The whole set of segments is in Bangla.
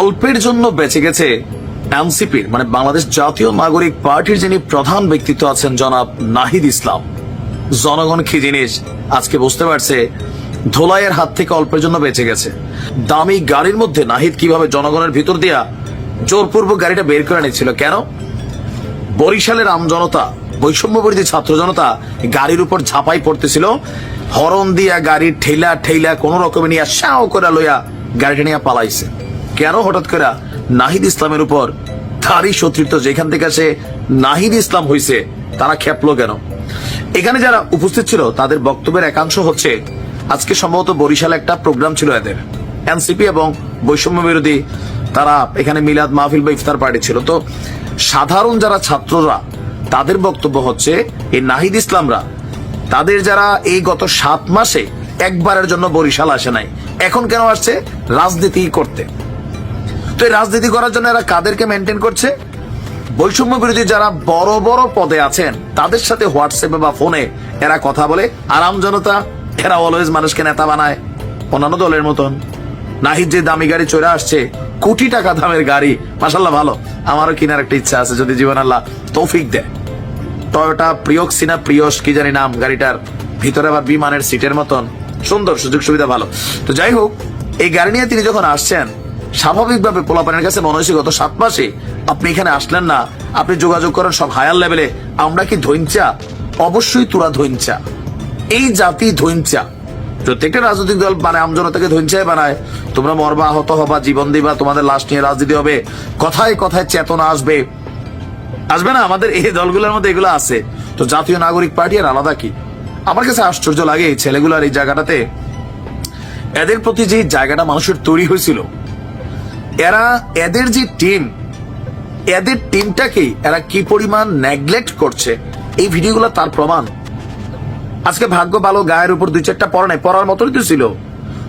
অল্পের জন্য বেঁচে গেছে এনসিপির মানে বাংলাদেশ জাতীয় নাগরিক পার্টির যিনি প্রধান ব্যক্তিত্ব আছেন জনাব নাহিদ ইসলাম। জনগণ কি জিনিস আজকে বুঝতে পারছে? ধোলাইয়ের হাত থেকে অল্পের জন্য বেঁচে গেছে। দামি গাড়ির মধ্যে নাহিদ কীভাবে জনগণের ভিতর দিয়া জোরপূর্বক গাড়িটা বের করে নিচ্ছিল? কেন? বরিশালের আমজনতা বৈষম্যবর্তী ছাত্র জনতা গাড়ির উপর ঝাঁপাই পড়তেছিল। হরণ দিয়া গাড়ির ঠেলা ঠেলা কোন রকমে নিয়ে শাও করে লইয়া গাড়িটা নিয়ে পালাইছে। কেন হঠাৎ করে নাহিদ ইসলামের উপর তারই শত্রুত্ব যেখান থেকে সে নাহিদ ইসলাম হইছে, তারা খেপলো কেন? এখানে যারা উপস্থিত ছিল, তাদের বক্তব্যের একাংশ হচ্ছে, আজকে সম্ভবত বরিশালে একটা প্রোগ্রাম ছিল এদের। এনসিপি এবং বৈষম্য বিরোধী তারা এখানে মিলাদ মাহফিল বা ইফতার পার্টি ছিল। তো সাধারণ যারা ছাত্ররা, তাদের বক্তব্য হচ্ছে, এই নাহিদ ইসলামরা, তাদের যারা এই গত সাত মাসে একবারের জন্য বরিশাল আসে নাই, এখন কেন আসছে? রাজনীতি করতে। তো এই রাজনীতি করার জন্য এরা কাদেরকে মেনটেন করছে? বৈষম্য বিরোধী যারা বড় বড় পদে আছেন, তাদের সাথে হোয়াটসঅ্যাপে বা ফোনে এরা কথা বলে। আরাম জনতা, এরা অলওয়েজ মানুষকে নেতা বানায়। অন্যান্য দলের মতন। নাহিদ যে দামি গাড়ি চলে আসছে, কোটি টাকা দামের গাড়ি। মাসাল্লাহ ভালো। আমারও কেনার একটা ইচ্ছা আছে, যদি জীবন আল্লাহ তৌফিক দেয়। টয়োটা প্রিয়ক্সিনা প্রিয়স কি জানি নাম গাড়িটার ভিতরে আবার বিমানের সিটের মতন। সুন্দর সুযোগ সুবিধা ভালো। তো যাই হোক, এই গাড়ি নিয়ে তিনি যখন আসছেন স্বাভাবিকভাবে পোলাপানের কাছে মনে হয়েছে গত সাত মাসে আপনি এখানে আসলেন না। আপনি যোগাযোগ করেন সব হায়ার লেভেলে। আমরা কি ধৈঞ্চা অবশ্যই তোরা ধৈঞ্চা এই জাতি ধৈঞ্চা প্রত্যেকটা রাজনৈতিক দল মানে আমজনতাকে ধৈঞ্চায় বানায়। তোমরা মরবা, আহত হবা, জীবন দিবা, তোমাদের লাশ নিয়ে রাজনীতি হবে। কথায় কথায় চেতনা আসবে। আসবে না? আমাদের এই দলগুলোর মধ্যে এগুলো আছে। তো জাতীয় নাগরিক পার্টি আর আলাদা কি? আমার কাছে আশ্চর্য লাগে এই ছেলেগুলার এই জায়গাটাতে। এদের প্রতি যে জায়গাটা মানুষের তৈরি হয়েছিল এরা এদের যে টিম এদের টিমটাকে এরা কি পরিমাণ নেগলেক্ট করছে, এই ভিডিওগুলো তার প্রমাণ। আজকে ভাগ্য ভালো, গায়ের উপর দুই চারটা পড়া নাই, পড়ার মতনই তো ছিল।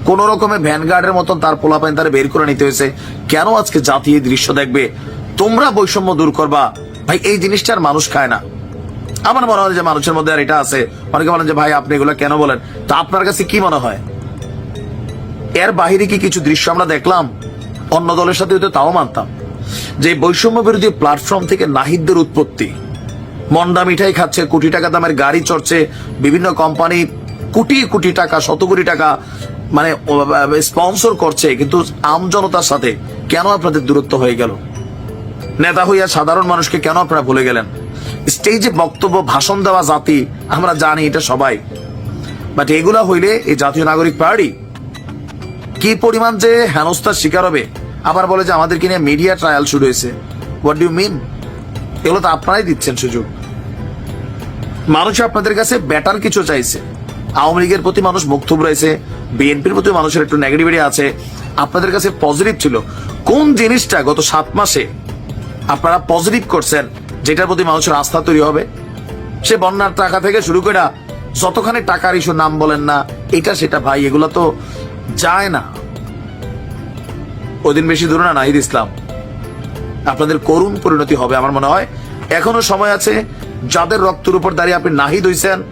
কোন রকমে ভ্যানগার্ডের মতন তার পোলাপাইন তারা বের করে নিতে হয়েছে। কেন আজকে জাতি এই দৃশ্য দেখবে? তোমরা বৈষম্য দূর করবা। ভাই, এই জিনিসটা আর মানুষ খায় না। আমার মনে হয় যে মানুষের মধ্যে আর এটা আছে। অনেকে বলেন যে, ভাই, আপনি এগুলো কেন বলেন? তা আপনার কাছে কি মনে হয়? এর বাহিরে কি কিছু দৃশ্য আমরা দেখলাম? অন্য দলের সাথে হয়তো তাও মানতাম। যে বৈষম্য বিরোধী প্ল্যাটফর্ম থেকে নাহিদদের উৎপত্তি। মন্ডা মিঠাই খাচ্ছে, কোটি টাকা দামের গাড়ি চড়ছে, বিভিন্ন কোম্পানি কোটি কোটি টাকা, শত কোটি টাকা মানে স্পন্সর করছে, কিন্তু আম জনতার সাথে কেন আপনাদের দূরত্ব হয়ে গেল? নেতা হইয়া সাধারণ মানুষকে কেন আপনারা ভুলে গেলেন? স্টেজে বক্তব্য, ভাষণ দেওয়া জাতি, আমরা জানি এটা সবাই। বাট এগুলা হইলে এই জাতীয় নাগরিক পার্টি কি পরিমাণ যে হেনস্থার শিকার হবে? আবার বলে যে আমাদেরকে নিয়ে মিডিয়া ট্রায়াল শুরু হয়েছে। হোয়াট ডু মিন এগুলো তো আপনারাই দিচ্ছেন সুযোগ। মানুষ আপনাদের কাছে বেটার কিছু চাইছে। আওয়ামী লীগের প্রতি মানুষ মুক্তব রয়েছে বিএনপির প্রতি মানুষের একটু নেগেটিভিটি আছে। আপনাদের কাছে পজিটিভ ছিল। কোন জিনিসটা গত সাত মাসে আপনারা পজিটিভ করছেন, যেটার প্রতি মানুষের আস্থা তৈরি হবে? সে বন্যার টাকা থেকে শুরু করে যতখানি টাকার ইস্যু নাম বলেন না, এটা সেটা ভাই, এগুলো তো যায় না। ওদিন বেশি দূরে না নাহিদ ইসলাম। আপনাদের করুণ পরিণতি হবে, আমার মনে হয়। এখনও সময় আছে, যাদের রক্তের উপর দাঁড়িয়ে আপনি নাহিদ হইছেন,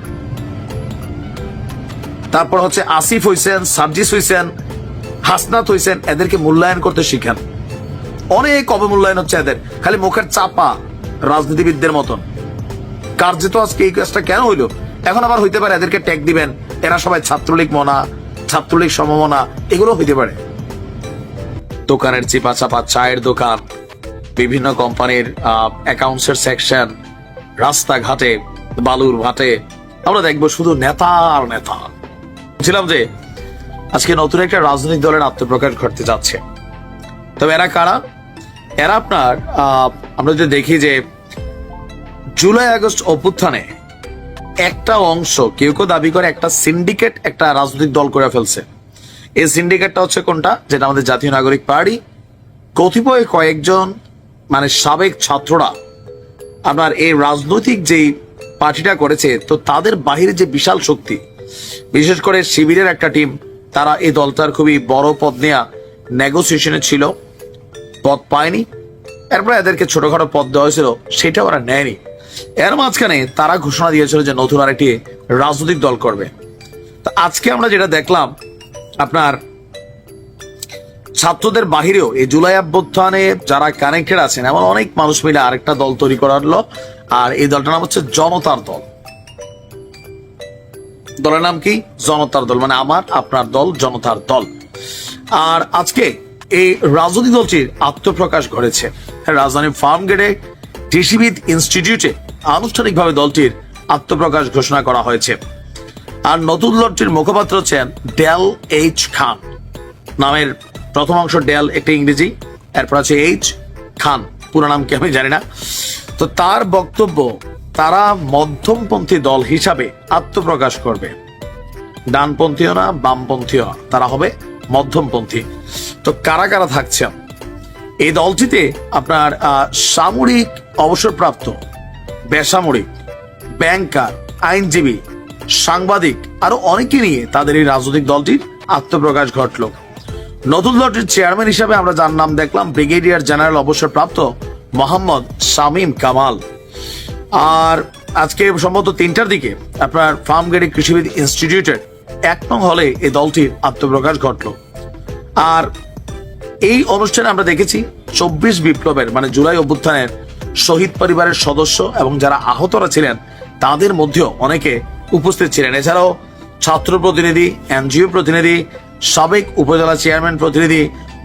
তারপর হচ্ছে আসিফ হইছেন সাবজিস হইছেন, হাসনাত হইছেন, এদেরকে মূল্যায়ন করতে শিখেন। অনেক অবমূল্যায়ন হচ্ছে এদের, খালি মুখের চাপা রাজনীতিবিদদের মতন। কার্যত আজকে এই কাজটা কেন হইল? এখন আবার হইতে পারে, এদেরকে ট্যাগ দিবেন, এরা সবাই ছাত্রলীগ মনা ছাত্রলীগ সম্ভাবনা এগুলো হইতে পারে। দোকানের চিপা চাপা চায়ের দোকান, বিভিন্ন কোম্পানির অ্যাকাউন্টসের সেকশন রাস্তাঘাটে, বালুর ঘাটে আমরা দেখব শুধু নেতা আর নেতা। বলছিলাম যে, আজকে নতুন একটা রাজনৈতিক দলের আত্মপ্রকাশ ঘটতে যাচ্ছে। তবে এরা কারা? এরা আপনার আমরা যদি দেখি যে, জুলাই আগস্ট অভ্যুত্থানে একটা অংশ, কেউ কেউ দাবি করে একটা সিন্ডিকেট একটা রাজনৈতিক দল করে ফেলছে। এই সিন্ডিকেটটা হচ্ছে কোনটা? যেটা আমাদের জাতীয় নাগরিক পার্টি। কতিপয় কয়েকজন মানে সাবেক ছাত্ররা, আপনার এই রাজনৈতিক যেই পার্টিটা করেছে, তো তাদের বাহিরে যে বিশাল শক্তি, বিশেষ করে শিবিরের একটা টিম তারা এই দলটার খুবই বড় পদ নেয়া নেগোসিয়েশনে ছিল, পদ পায়নি। এরপরে এদেরকে ছোটখাটো পদ দেওয়া হয়েছিল, সেটা ওরা নেয়নি। এর মাঝখানে তারা ঘোষণা দিয়েছিল যে নতুন আরেকটি রাজনৈতিক দল করবে। তো আজকে আমরা যেটা দেখলাম, আপনার ছাত্রদের বাহিরেও এই জুলাই অভ্যুত্থানে যারা কানেক্টেড আছেন, এমন অনেক মানুষ মিলে আরেকটা দল তৈরি করালো আর এই দলটার নাম হচ্ছে জনতার দল। দলের নাম কি? জনতার দল মানে আমার, আপনার দল, জনতার দল। আর আজকে এই রাজনৈতিক দলটির আত্মপ্রকাশ ঘটেছে। রাজধানীর ফার্ম গেটে কৃষিবিদ ইনস্টিটিউটে আনুষ্ঠানিকভাবে দলটির আত্মপ্রকাশ ঘোষণা করা হয়েছে। আর নতুন দলটির মুখপাত্র হচ্ছেন ডেল এইচ খান। নামের প্রথম অংশ ডেল একটি ইংরেজি, এরপর আছে এইচ খান। পুরো নাম কি আমি জানি না। তো তার বক্তব্য, তারা মধ্যমপন্থী দল হিসাবে আত্মপ্রকাশ করবে। ডানপন্থীও না, বামপন্থীও তারা হবে মধ্যমপন্থী। তো কারা কারা থাকছেন? এই দলটিতে আপনার সামরিক অবসরপ্রাপ্ত বেসামরিক, ব্যাংকার, আইনজীবী, সাংবাদিক আরও অনেকে নিয়ে তাদের এই রাজনৈতিক দলটির আত্মপ্রকাশ ঘটল। নতুন দলটির চেয়ারম্যান হিসাবে আমরা যার নাম দেখলাম, ব্রিগেডিয়ার জেনারেল অবসরপ্রাপ্ত মোহাম্মদ শামীম কামাল। আর আজকে সম্ভবত তিনটার দিকে আপনার ফার্মগেটে কৃষিবিদ ইনস্টিটিউটের এক নং হলে এই দলটির আত্মপ্রকাশ ঘটল। আর এই অনুষ্ঠানে আমরা দেখেছি চব্বিশ বিপ্লবের মানে জুলাই অভ্যুত্থানের শহীদ পরিবারের সদস্য এবং যারা আহতরা ছিলেন, তাদের মধ্যেও অনেকে উপস্থিত ছিলেন। এছাড়াও ছাত্র প্রতিনিধি, এনজিও প্রতিনিধি, সাবেক উপজেলা চেয়ারম্যান প্রতিনিধি,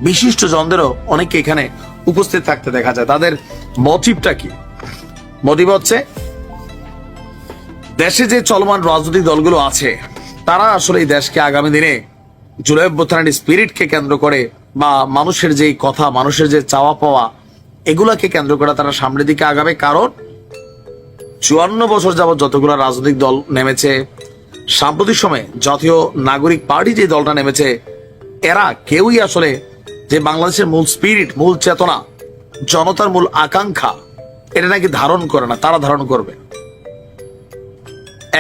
বিশিষ্ট জনদেরও অনেকে এখানে উপস্থিত থাকতে দেখা যায়। তাদের মোটিভটা কি? মোটিভ হচ্ছে, দেশে যে চলমান রাজনৈতিক দলগুলো আছে, তারা আসলে এই দেশকে আগামী দিনে জুলাই অভ্যুত্থানের স্পিরিটকে কেন্দ্র করে বা মানুষের যে কথা, মানুষের যে চাওয়া পাওয়া এগুলাকে কেন্দ্র করে তারা সামনের দিকে আগাবে, কারণ চুয়ান্ন বছর যাবত যতগুলো রাজনৈতিক দল নেমেছে, সাম্প্রতিক সময়ে জাতীয় নাগরিক পার্টি যে দলটা নেমেছে, এরা কেউই আসলে যে বাংলাদেশের মূল স্পিরিট, মূল চেতনা, জনতার মূল আকাঙ্ক্ষা, এটা নাকি ধারণ করে না, তারা ধারণ করবে।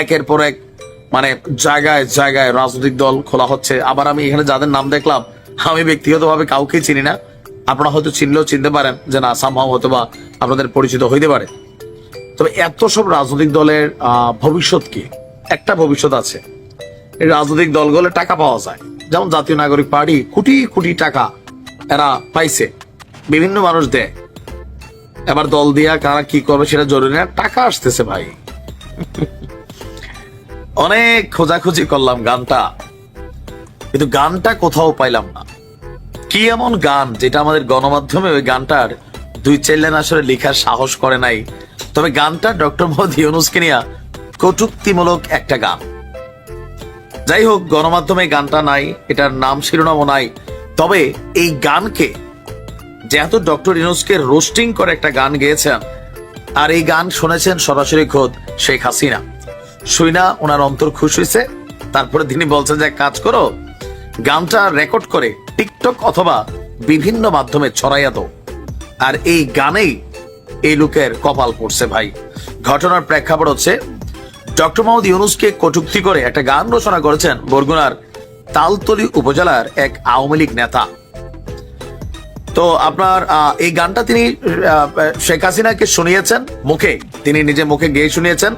একের পর এক মানে জায়গায় জায়গায় রাজনৈতিক দল খোলা হচ্ছে। আবার আমি এখানে যাদের নাম দেখলাম, আমি ব্যক্তিগতভাবে কাউকে চিনি না। আপনারা হয়তো চিনলেও চিনতে পারেন যে না সামহাও হয়তো বা আপনাদের পরিচিত হইতে পারে। তবে এত সব রাজনৈতিক দলের ভবিষ্যৎ কি? একটা ভবিষ্যৎ আছে। এই রাজনৈতিক দলগুলো টাকা পাওয়া যায়। যেমন জাতীয় নাগরিক পার্টি কোটি কোটি টাকা এরা পাইছে। বিভিন্ন মানুষ দেয়। এবার দল দিয়া কারা কি করবে সেটা জরুরি না। টাকা আসতেছে ভাই। অনেক খোঁজাখুঁজি করলাম গানটা। কিন্তু গানটা কোথাও পাইলাম না। কি এমন গান যেটা আমাদের গণমাধ্যমে ওই গানটার দুই চার আসলে লেখার সাহস করে নাই? তবে গানটা ডক্টর মোহাম্মদ ইউনুসকে নিয়ে কটুক্তিমূলক একটা গান। যাই হোক, গণমাধ্যমে গানটা নাই, এটার নাম, শিরোনামও নাই। তবে এই গানকে, যেহেতু ডক্টর ইউনুসকে রোস্টিং করে একটা গান গেয়েছেন, আর এই গান শুনেছেন সরাসরি খোদ শেখ হাসিনা। শুইনা ওনার অন্তর খুশ হয়েছে তারপরে তিনি বলছেন যে কাজ করো, গানটা রেকর্ড করে টিকটক অথবা বিভিন্ন মাধ্যমে ছড়াইয়া দাও। আর এই গানেই এই লোকের কপাল পড়ছে ভাই। ঘটনার প্রেক্ষাপট হচ্ছে, ডক্টর মোহাম্মদ ইউনুসকে কটুক্তি করে একটা গান রচনা করেছেন বরগুনার তালতলি উপজেলার এক আওয়ামী লীগ নেতা। তো আপনার এই গানটা তিনি শেখ হাসিনাকে শুনিয়েছেন মুখে। তিনি নিজে মুখে গেয়ে শুনিয়েছেন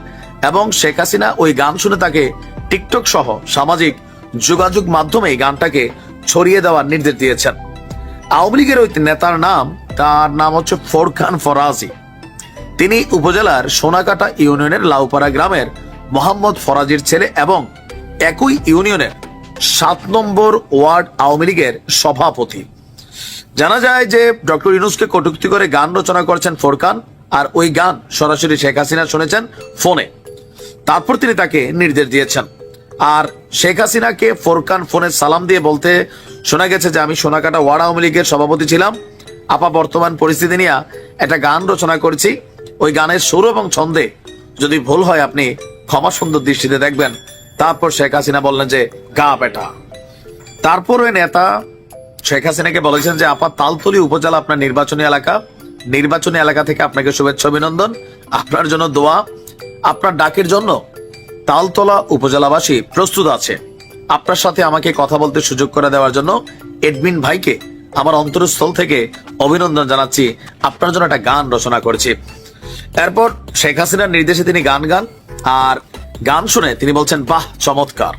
এবং শেখ হাসিনা ওই গান শুনে তাকে টিকটক সহ সামাজিক যোগাযোগ মাধ্যমে এই গানটাকে ছড়িয়ে দেওয়ার নির্দেশ দিয়েছেন। আওয়ামী লীগের ওই নেতার নাম, তার নাম হচ্ছে ফোরখান ফরাজি। তিনি উপজেলার সোনাকাটা ইউনিয়নের লাউপাড়া গ্রামের মোহাম্মদ ফরাজির ছেলে এবং একই ইউনিয়নের সাত নম্বর ওয়ার্ড আওয়ামী লীগের সভাপতি। জানা যায় যে ডক্টর ইউনুসকে কটুক্তি করে গান রচনা করেছেন ফোরকান, আর ওই গান সরাসরি শেখ হাসিনা শুনেছেন ফোনে। তারপর তিনি তাকে নির্দেশ দিয়েছেন। আর শেখ হাসিনাকে ফোরকান ফোনে সালাম দিয়ে বলতে শোনা গেছে যে আমি সোনাকাটা ওয়ার্ড আওয়ামী লীগের সভাপতি ছিলাম। আপা, বর্তমান পরিস্থিতি নিয়ে একটা গান রচনা করেছি। ওই গানের সুর এবং ছন্দে যদি ভুল হয় আপনি ক্ষমা সুন্দর দৃষ্টিতে দেখবেন। তারপর শেখ হাসিনা বললেন যে, গা বেটা। তারপর ওই নেতা শেখ হাসিনাকে বলেছেন যে, আপা, তালতলি উপজেলা আপনার নির্বাচনী এলাকা। নির্বাচনী এলাকা থেকে আপনাকে শুভেচ্ছা অভিনন্দন। আপনার জন্য দোয়া। আপনার ডাকের জন্য তালতলা উপজেলাবাসী প্রস্তুত আছে। আপনার সাথে আমাকে কথা বলতে সুযোগ করে দেওয়ার জন্য এডমিন ভাইকে আমার অন্তরস্থল থেকে অভিনন্দন জানাচ্ছি। আপনার জন্য একটা গান রচনা করেছি। এরপর শেখ হাসিনার নির্দেশে তিনি গান গান, আর গান শুনে তিনি বলছেন, বাহ, চমৎকার।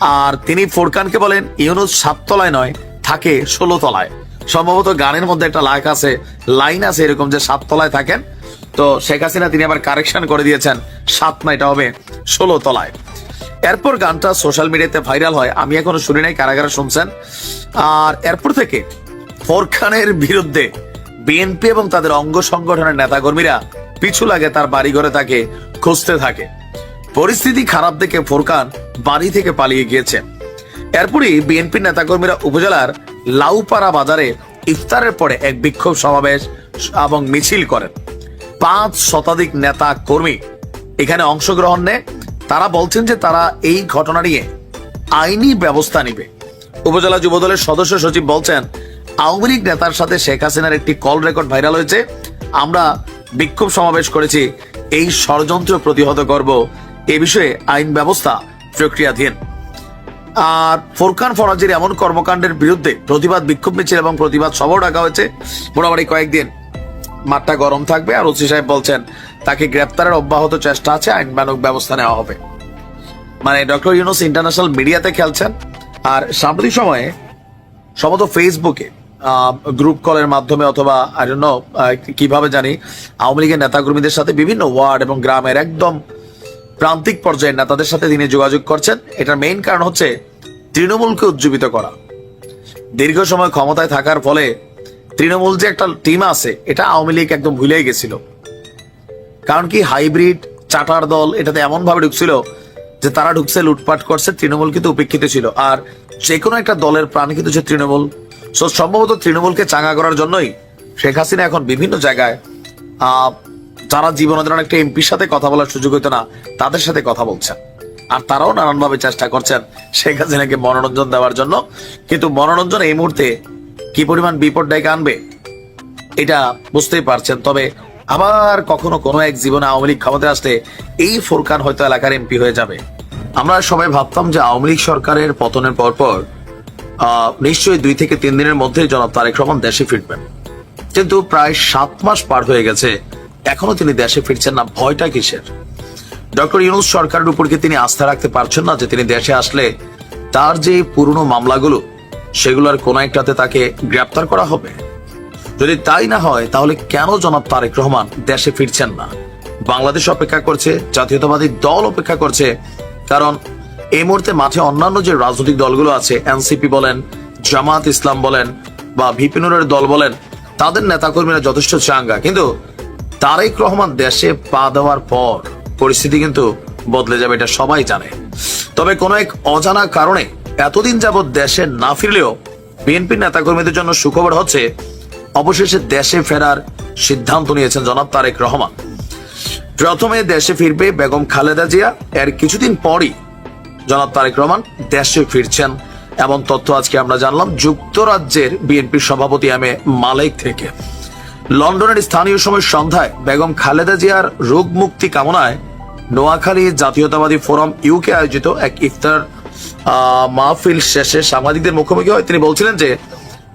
আর তিনি ফোরকানকে বলেন, ইউনুস সাততলায় নয়, থাকে ষোলো তলায় সম্ভবত গানের মধ্যে একটা লাইক আছে, লাইন আছে এরকম যে সাত তলায় থাকেন। তো শেখ হাসিনা তিনি আবার কারেকশন করে দিয়েছেন। সাত না, এটা হবে ষোলো তলায়। এরপর গানটা সোশ্যাল মিডিয়াতে ভাইরাল হয়, আমি এখনও শুনি নাই, কারাগারে শুনছেন। আর এরপর থেকে ফোরখানের বিরুদ্ধে বিএনপি এবং তাদের অঙ্গ সংগঠনের নেতাকর্মীরা পিছু লাগে, তার বাড়ি ঘরে তাকে খুঁজতে থাকে। পরিস্থিতি খারাপ দেখে ফোরকান বাড়ি থেকে পালিয়ে গিয়েছে। এরপরই বিএনপির নেতাকর্মীরা উপজেলার লাউপাড়া বাজারে ইফতারের পরে এক বিক্ষোভ সমাবেশ এবং মিছিল করেন। পাঁচ শতাধিক নেতা কর্মী এখানে অংশগ্রহণ নেয়। তারা বলছেন যে তারা এই ঘটনা নিয়ে আইনি ব্যবস্থা নিবে। উপজেলা যুবদলের সদস্য সচিব বলছেন, আওয়ামী লীগ নেতার সাথে শেখ হাসিনার একটি কল রেকর্ড ভাইরাল হয়েছে। আমরা বিক্ষোভ সমাবেশ করেছি। এই ষড়যন্ত্র প্রতিহত করব। এ বিষয়ে আইন ব্যবস্থা প্রক্রিয়াধীন। আর ফোরকান ফরাজির এমন কর্মকাণ্ডের বিরুদ্ধে প্রতিবাদ বিক্ষোভ মিছিল এবং প্রতিবাদ সভাও ডাকা হয়েছে। মোটামুটি কয়েকদিন মাঠটা গরম থাকবে আর ওসি সাহেব বলছেন, তাকে গ্রেপ্তারের অব্যাহত চেষ্টা আছে আইনবানক ব্যবস্থা নেওয়া হবে। মানে ডক্টর ইউনুস ইন্টারন্যাশনাল মিডিয়াতে খেলছেন, আর সাম্প্রতিক সময়ে সম্ভবত ফেসবুকে গ্রুপ কলের মাধ্যমে অথবা আই নো কীভাবে জানি, আওয়ামী লীগের নেতাকর্মীদের সাথে বিভিন্ন ওয়ার্ড এবং গ্রামের একদম প্রান্তিক পর্যায়ের নেতাদের সাথে তিনি যোগাযোগ করছেন। এটার মেইন কারণ হচ্ছে তৃণমূলকে উজ্জীবিত করা। দীর্ঘ সময় ক্ষমতায় থাকার ফলে তৃণমূল যে একটা টিম আছে, এটা আওয়ামী লীগ একদম ভুলেই গেছিল। কারণ কি হাইব্রিড চাটার দল এটাতে এমন ভাবে ঢুকছিল যে তারা ঢুকছে, লুটপাট করছে, তৃণমূল কিন্তু উপেক্ষিত ছিল। আর যে কোনো একটা দলের প্রাণ কিন্তু যে তৃণমূল। সো সম্ভবত তৃণমূলকে চাঙ্গা করার জন্যই শেখ হাসিনা এখন বিভিন্ন জায়গায় যারা জীবনাধারণ একটা এমপির সাথে কথা বলার সুযোগ হইতো না, তাদের সাথে কথা বলছেন। আর তারাও নানানভাবে চেষ্টা করছেন শেখ হাসিনাকে মনোরঞ্জন দেওয়ার জন্য। কিন্তু মনোরঞ্জন এই মুহূর্তে কি পরিমাণ বিপদ ডেকে আনবে? এটা বুঝতেই পারছেন, তবে আবার কখনো কোনো এক জীবনে আওয়ামী লীগ ক্ষমতায় আসলে এই ফোরকান হয়তো এলাকার এমপি হয়ে যাবে। আমরা সবাই ভাবতাম যে আওয়ামী লীগ সরকারের পতনের পরপর নিশ্চয়ই দুই থেকে তিন দিনের মধ্যে জনাব তারেক রহমান দেশে ফিরবেন। কিন্তু প্রায় সাত মাস পার হয়ে গেছে, এখনও তিনি দেশে ফিরছেন না, ভয়টা কিসের? ডক্টর ইউনুস সরকারের উপর তিনি আস্থা রাখতে পারছেন না যে তিনি দেশে আসলে তার যে পুরনো মামলাগুলো সেগুলোর কোন একটাতে তাকে গ্রেপ্তার করা হবে। যদি তাই না হয়, তাহলে কেন জনাব তারেক রহমান দেশে ফিরছেন না? বাংলাদেশ অপেক্ষা করছে, জাতীয়তাবাদী দল অপেক্ষা করছে, কারণ এই মুহূর্তে মাঠে অন্যান্য যে রাজনৈতিক দলগুলো আছে, এনসিপি বলেন জামাত ইসলাম বলেন, বা ভিপিনুরের দল বলেন, তাদের নেতাকর্মীরা যথেষ্ট চাঙ্গা। কিন্তু তারেক রহমান দেশে পা দেওয়ার পর পরিস্থিতি কিন্তু বদলে যাবে, এটা সবাই জানে। তবে কোনো এক অজানা কারণে এতদিন যাবৎ দেশে না ফিরলেও বিএনপির নেতাকর্মীদের জন্য সুখবর হচ্ছে, অবশেষে দেশে ফেরার সিদ্ধান্ত নিয়েছেন জনাব তারেক রহমান। প্রথমে দেশে ফিরবে বেগম খালেদা জিয়া, এর কিছুদিন পরই জনাব তারেক রহমান দেশে ফিরছেন এমন তথ্য আজকে আমরা জানলাম যুক্তরাজ্যের বিএনপির সভাপতি এম এ মালেক থেকে। লন্ডনের স্থানীয় সময় সন্ধ্যায় বেগম খালেদা জিয়ার রোগ মুক্তি কামনায় নোয়াখালী জাতীয়তাবাদী ফোরাম ইউকে আয়োজিত এক ইফতার মাহফিল শেষে সাংবাদিকদের মুখোমুখি হয়। তিনি বলছিলেন যে,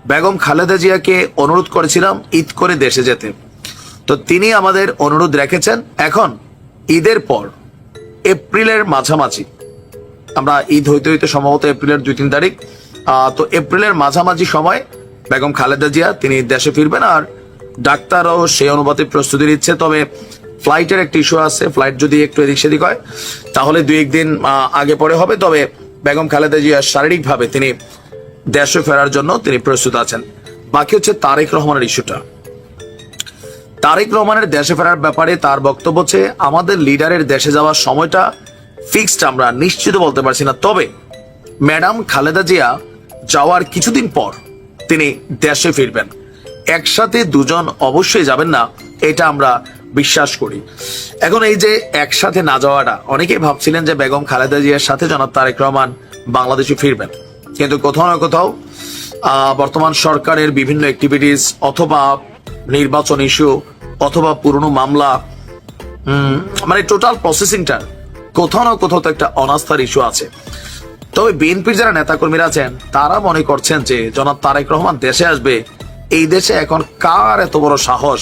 বেগম খালেদা জিয়াকে অনুরোধ করেছিলাম ঈদ করে দেশে যেতে। তো তিনি আমাদের অনুরোধ রেখেছেন। এখন ঈদের পর, এপ্রিলের মাঝামাঝি, আমরা ঈদ হইতে হইতে সম্ভবত এপ্রিলের দুই তিন তারিখ তো এপ্রিলের মাঝামাঝি সময় বেগম খালেদা জিয়া, তিনি দেশে ফিরবেন আর ডাক্তারও সেই অনুপাতে প্রস্তুতি নিচ্ছে তবে ফ্লাইটের একটা ইস্যু আছে। ফ্লাইট যদি একটু এদিক সেদিক হয়, তাহলে দুই একদিন আগে পরে হবে। তবে বেগম খালেদা জিয়া শারীরিকভাবে তিনি দেশে ফেরার জন্য তিনি প্রস্তুত আছেন। বাকি হচ্ছে তারেক রহমানের ইস্যুটা। তারেক রহমানের দেশে ফেরার ব্যাপারে তার বক্তব্য হচ্ছে, আমাদের লিডারের দেশে যাওয়ার সময়টা ফিক্সড আমরা নিশ্চিত বলতে পারছি না। তবে ম্যাডাম খালেদা জিয়া যাওয়ার কিছুদিন পর তিনি দেশে ফিরবেন। একসাথে দুজন অবশ্যই যাবেন না, এটা আমরা বিশ্বাস করি। এখন এই যে একসাথে না যাওয়াটা, অনেকেই ভাবছিলেন যে বেগম খালেদা জিয়ার সাথে জনাব তারেক রহমান বাংলাদেশে ফিরবেন। কিন্তু কোথাও না কোথাও বর্তমান সরকারের বিভিন্ন অ্যাক্টিভিটিস অথবা নির্বাচন ইস্যু অথবা পুরনো মামলা মানে টোটাল প্রসেসিংটা কোথাও না কোথাও তো একটা অনাস্থার ইস্যু আছে। তবে বিএনপির যারা নেতাকর্মীরা আছেন, তারা মনে করছেন যে জনাব তারেক রহমান দেশে আসবে, এই দেশে এখন কার এত বড় সাহস?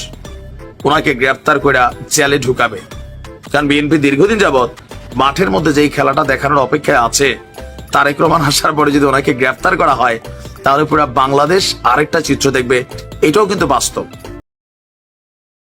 ওনাকে গ্রেপ্তার করে জেলে ঢুকাবে। কারণ বিএনপি দীর্ঘদিন যাবৎ মাঠের মধ্যে যেই খেলাটা দেখানোর অপেক্ষায় আছে, তারেক রহমান আসার পরে যদি ওনাকে গ্রেপ্তার করা হয়, তাহলে পুরো বাংলাদেশ আরেকটা চিত্র দেখবে। এটাও কিন্তু বাস্তব।